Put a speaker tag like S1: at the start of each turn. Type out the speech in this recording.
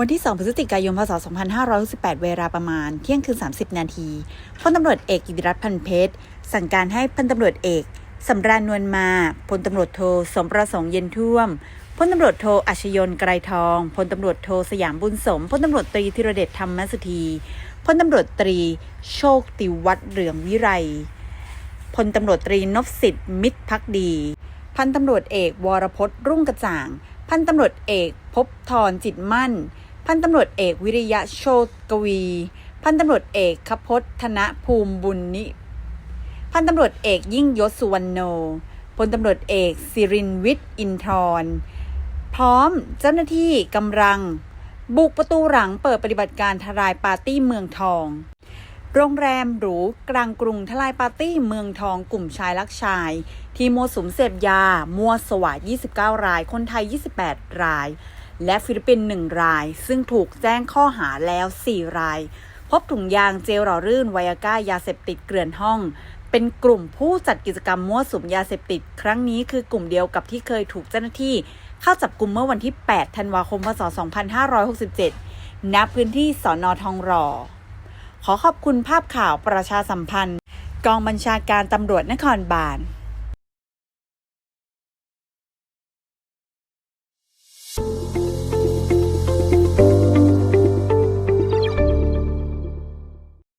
S1: วันที่ 2 พฤศจิกายน พศ 2568 เวลาประมาณเที่ยงคืน 30 นาทีพลตำรวจเอกกิติรัตน์พันเพชร สั่งการให้พันตำรวจเอกสำราญนวลมา พลตำรวจโทสมประสงค์เย็นท่วม พลตำรวจโทอัชยนไกรทอง พลตำรวจโทสยามบุญสม พลตำรวจตรีธีรเดชธรรมสุธี พลตำรวจตรีโชคติวัฒน์เหลืองวิไรพลตำรวจตรีนพสิทธิ์มิตรพักดี พันตำรวจเอกวรพจน์รุ่งกระจ่าง พันตำรวจเอกภพบทรจิตมั่น พันตำรวจเอกวิริยะโชตกวี พันตำรวจเอกคพจน์ธนภูมิบุญนิพันตำรวจเอกยิ่งยศสุวรรณโนพลตำรวจเอกสิรินวิทย์อินทร์พร้อมเจ้าหน้าที่กำลัง บุกประตูหลังเปิดปฏิบัติการทลายปาร์ตี้เมืองทอง โรงแรมหรูกลางกรุงทลายปาร์ตี้เมืองทองกลุ่มชายรักชาย ที่มัวสุมเสพยา มัวสวาด29 ราย คนไทย 28 ราย และฟิลิปปินส์1ราย ซึ่งถูกแจ้งข้อหาแล้ว 4 ราย พบถุงยางเจลหล่อลื่นไวอาก้ายาเสพติดเกลื่อนห้อง เป็นกลุ่มผู้จัดกิจกรรมมั่วสุมยาเสพติด ครั้งนี้คือกลุ่มเดียวกับที่เคยถูกเจ้าหน้าที่เข้าจับกลุ่มเมื่อวันที่ 8 ธันวาคม พศ 2567 ณ พื้นที่สอนอทองหล่อ ขอขอบคุณภาพข่าวประชาสัมพันธ์ กองบัญชาการตำรวจนครบาล